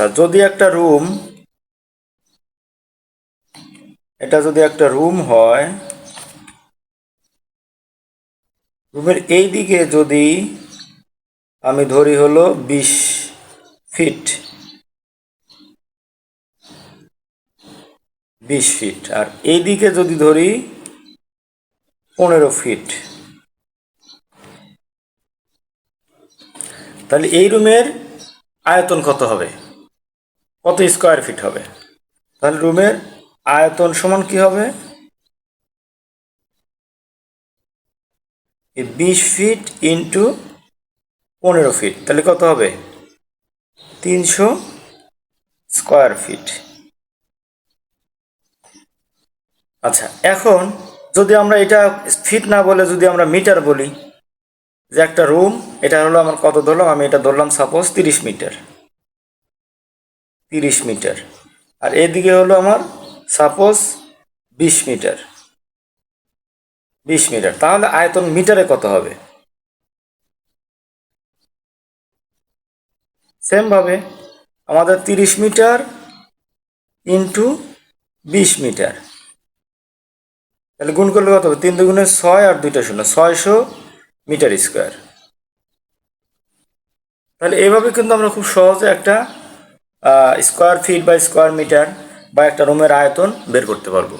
তা যদি একটা রুম, এটা যদি একটা রুম হয়, রুমের এই দিকে যদি আমি ধরি হলো বিশ ফিট বিশ ফিট, আর এই দিকে যদি ধরি পনেরো ফিট, তাহলে এই রুমের আয়তন কত হবে? কত স্কোয়ার ফিট হবে? তাহলে রুমের আয়তন সমান কি হবে? বিশ ফিট ইন্টু পনেরো ফিট তাহলে কত হবে? তিনশো স্কোয়ার ফিট আচ্ছা এখন যদি আমরা এটা ফিট না বলে যদি আমরা মিটার বলি, যে একটা রুম এটা হলো আমার কত ধরলাম? আমি এটা ধরলাম সাপোজ তিরিশ মিটার তিরিশ মিটার। আর এদিকে হলো আমার সাপোজ বিশ মিটার। বিশ মিটার। তাহলে আয়তন মিটারে কত হবে? সেমভাবে আমাদের তিরিশ মিটার ইন্টু বিশ মিটার। তাহলে গুণ করলে কত হবে? তিন দুগুণে ছয় আর দুইটা শূন্য। ছয়শো মিটার স্কোয়ার। তাহলে এইভাবে কিন্তু আমরা খুব সহজে একটা স্কোয়ার ফিট বা স্কোয়ার মিটার বা একটা রুমের আয়তন বের করতে পারব।